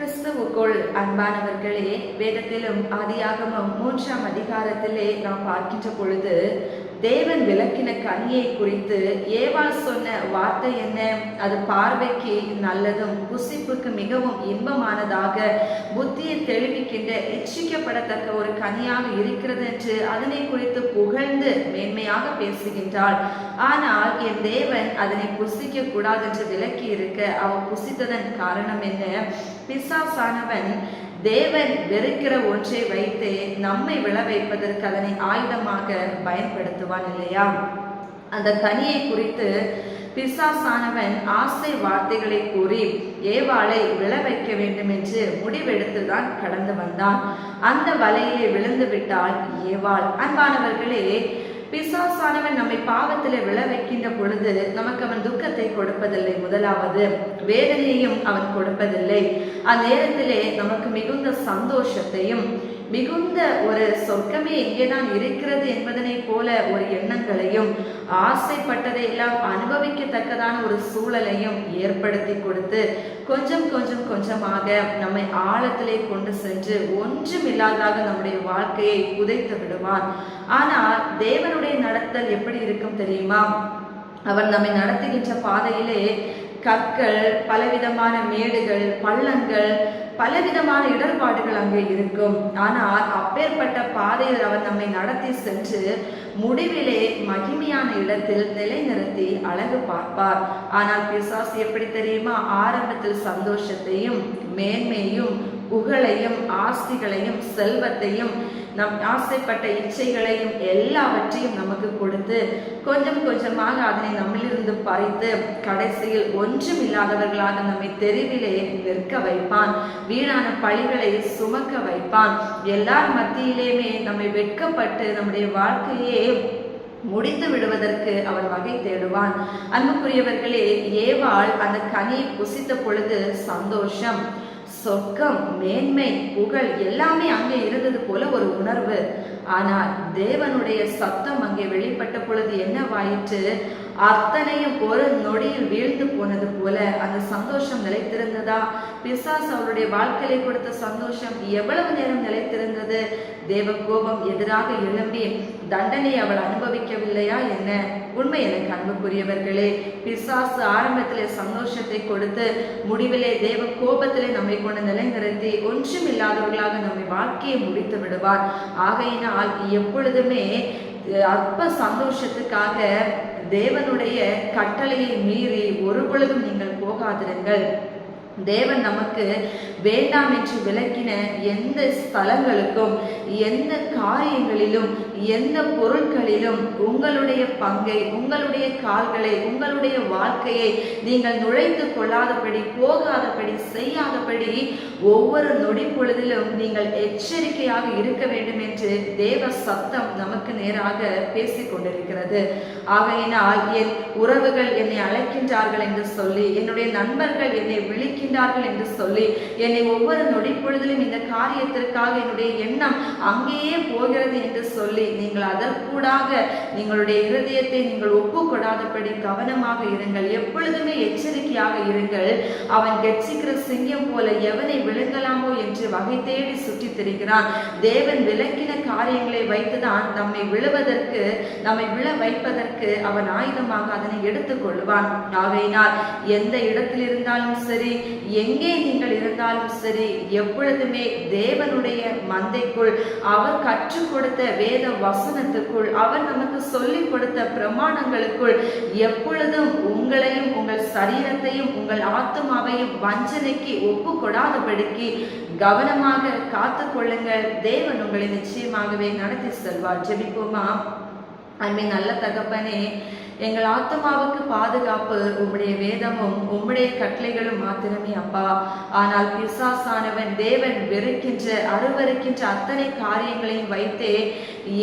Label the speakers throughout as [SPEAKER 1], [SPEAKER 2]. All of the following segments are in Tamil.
[SPEAKER 1] கிறிஸ்துவுக்குள் அன்பானவர்களே வேதத்திலும் ஆதியாகமும் மூன்றாம் அதிகாரத்திலே நாம் பார்க்கின்ற பொழுது தேவன் விளக்கின கனியை குறித்து ஏவாள் சொன்ன வார்த்தை என்ன? அது பார்வைக்கு நல்லதும் புசிப்புக்கு மிகவும் இன்பமானதாக புத்தியை தெளிவிக்கின்ற இச்சிக்கப்படத்தக்க ஒரு கனியாக இருக்கிறது என்று அதனை குறித்து புகழ்ந்து மேன்மையாக பேசுகின்றாள். ஆனால் என் தேவன் அதனை புசிக்க கூடாது என்று விளக்கி இருக்க அவன் புசித்ததன் காரணம் என்ன? பிசாசானவன் தேவன் வெறுக்கிற ஒன்றை வைத்து நம்மை விழ வைப்பதற்கு அதனை ஆயுதமாக பயன்படுத்துவான் இல்லையா? அந்த கனியை குறித்து பிசாசானவன் ஆசை வார்த்தைகளை கூறி ஏவாளை விழ வைக்க வேண்டும் என்று முடிவெடுத்துதான் கடந்து வந்தான். அந்த வலையிலே விழுந்து விட்டால் ஏவாள். அன்பானவர்களே பிசாசானவன் நம்மை பாவத்தில் விழ வைக்கின்ற பொழுது நமக்கு அவன் துக்கத்தை கொடுப்பதில்லை. முதலாவது வேதனையையும் அவன் கொடுப்பதில்லை. அந்நேரத்திலே நமக்கு மிகுந்த சந்தோஷத்தையும் மிகுந்த ஒரு சொர்க்கமே எங்கேதான் இருக்கிறது என்பதனை போல ஒரு எண்ணங்களையும் ஆசைப்பட்டதை எல்லாம் அனுபவிக்கத்தக்கதான ஒரு சூழலையும் ஏற்படுத்தி கொடுத்து கொஞ்சம் கொஞ்சம் கொஞ்சமாக நம்மை ஆழத்திலே கொண்டு சென்று ஒன்றுமில்லாதாக நம்முடைய வாழ்க்கையை புதைத்து விடுவான் ஆனால் தேவனுடைய நடத்தல் எப்படி இருக்கும் தெரியுமா? அவர் நம்மை நடத்துகின்ற பாதையிலே கற்கள் பலவிதமான மேடுகள் பள்ளங்கள் பலவிதமான இடர்பாடுகள் அங்கே இருக்கும். ஆனால் அப்பேற்பட்ட பாதையில் அவர் நம்மை நடத்தி சென்று முடிவிலே மகிமையான இடத்தில் நிலைநிறுத்தி அழகு பார்ப்பார். ஆனால் பிசாஸ் எப்படி தெரியுமா? ஆரம்பத்தில் சந்தோஷத்தையும் மேன்மையும் புகழையும் ஆஸ்திகளையும் செல்வத்தையும் நம் ஆசைப்பட்ட இச்சைகளையும் எல்லாவற்றையும் நமக்கு கொடுத்து கொஞ்சம் கொஞ்சமாக அதனை நம்மிலிருந்து பறித்து கடைசியில் ஒன்றும் இல்லாதவர்களாக நம்மை தெருவிலே நிற்க வைப்பான். வீணான பழிகளை சுமக்க வைப்பான். எல்லார் மத்தியிலேயுமே நம்மை வெட்கப்பட்டு நம்முடைய வாழ்க்கையே முடித்து விடுவதற்கு அவன் வகை தேடுவான். அன்புக்குரியவர்களே ஏவாள் அந்த கனியை புசித்த பொழுது சந்தோஷம். சொர்க்கம் மேன்மை புகழ் எல்லாமே அங்கே இருந்தது போல ஒரு உணர்வு. ஆனால் தேவனுடைய சத்தம் அங்கே வெளிப்பட்ட பொழுது என்னவாயிற்று? அத்தனையும் ஒரு நொடியில் வீழ்ந்து போனது போல அந்த சந்தோஷம் நிலைத்திருந்ததா பிசாஸ் அவருடைய வாழ்க்கையிலே கொடுத்த சந்தோஷம் எவ்வளவு நேரம் நிலைத்திருந்தது? தேவ கோபம் எதிராக எழும்பி தண்டனை அவள் அனுபவிக்கவில்லையா என்ன? உண்மை எனக்கு அன்புக்குரியவர்களே பிசாசு ஆரம்பத்திலே சந்தோஷத்தை கொடுத்து முடிவிலே தேவ கோபத்திலே நம்மை கொண்டு நிலைநிறுத்தி ஒன்றும் இல்லாதவர்களாக நம்மை வாழ்க்கையை முடித்து விடுவார். ஆகையினால் எப்பொழுதுமே அற்ப சந்தோஷத்துக்காக தேவனுடைய கட்டளையை மீறி ஒரு பொழுதும் நீங்கள் போகாதிருங்கள். தேவன் நமக்கு வேண்டாம் என்று விளக்கின எந்த ஸ்தலங்களுக்கும் எந்த காரியங்களிலும் எந்த பொருட்களிலும் உங்களுடைய பங்கை உங்களுடைய கால்களை உங்களுடைய வாழ்க்கையை நீங்கள் நுழைந்து கொள்ளாதபடி போகாதபடி செய்யாதபடி ஒவ்வொரு நொடி பொழுதிலும் நீங்கள் எச்சரிக்கையாக இருக்க வேண்டும் என்று தேவ சத்தம் நமக்கு நேராக பேசிக் கொண்டிருக்கிறது. ஆகையினால் என் உறவுகள் என்னை அழைக்கின்றார்கள் என்று சொல்லி என்னுடைய நண்பர்கள் என்னை இருக்கின்றார்கள் என்று சொல்லி என்னை ஒவ்வொரு நொடி பொழுதிலும் இந்த காரியத்திற்காக என்னுடைய எண்ணம் அங்கேயே போகிறது என்று சொல்லி நீங்கள் அதற்கூடாக நீங்களுடைய இருதயத்தை நீங்கள் ஒப்பு கவனமாக இருங்கள். எப்பொழுதுமே எச்சரிக்கையாக இருங்கள். அவன் கெட்சிக்கிற சிங்கம் போல எவனை விழுங்கலாமோ என்று வகை தேடி சுற்றித் திரிகிறான். தேவன் விளக்கின வைத்துதான் நம்மை விழுவதற்கு நம்மை விழ வைப்பதற்கு அவன் ஆயுதமாக அதனை எடுத்துக் கொள்வான் ஆகையினால் எந்த இடத்தில் இருந்தாலும் சரி எங்கே நீங்கள் இருந்தாலும் சரி எப்பொழுதுமே தேவனுடைய மந்தைக்குள் அவர் கற்றுக் கொடுத்த வேத வசனத்துக்குள் அவர் நமக்கு சொல்லிக் கொடுத்த பிரமாணங்களுக்குள் எப்பொழுதும் உங்களையும் உங்கள் சரீரத்தையும் உங்கள் ஆத்மாவையும் வஞ்சனைக்கு ஒப்பு கொடாதபடிக்கு கவனமாக காத்து கொள்ளுங்கள். தேவன் உங்களை நிச்சயமாகவே நடத்த செல்வார் ஜெபிப்போமா அன்பை நல்ல தகப்பனே எங்கள் ஆத்மாவுக்கு பாதுகாப்பு உம்முடைய வேதமும் உம்முடைய கட்டளைகளும் மாத்திரமே அப்பா. ஆனால் பிசாசானவன் தேவன் வெறுக்கின்ற அருவருக்கின்ற அத்தனை காரியங்களையும் வைத்தே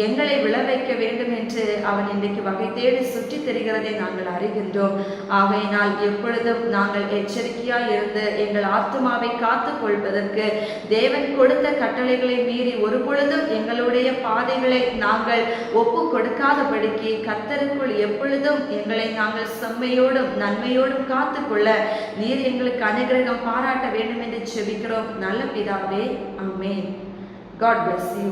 [SPEAKER 1] எங்களை விளைவைக்க வைக்க வேண்டும் என்று அவன் இன்றைக்கு வகை தேடி சுற்றி தெரிகிறதை நாங்கள் அறிகின்றோம். ஆகையினால் எப்பொழுதும் நாங்கள் எச்சரிக்கையாய் இருந்து எங்கள் ஆத்மாவை காத்து கொள்வதற்கு தேவன் கொடுத்த கட்டளைகளை மீறி ஒரு பொழுதும் எங்களுடைய பாதைகளை நாங்கள் ஒப்பு கொடுக்காதபடிக்கு கத்தருக்குள் எப்பொழுதும் இருந்தும் எங்களை நாங்கள் செம்மையோடும் நன்மையோடும் காத்துக்கொள்ள நீர் எங்களுக்கு அனுகிரகம் பாராட்ட வேண்டும் என்று செபிக்கிறோம். நல்ல பிதாவே அம்மே காட் பிளஸ் யூ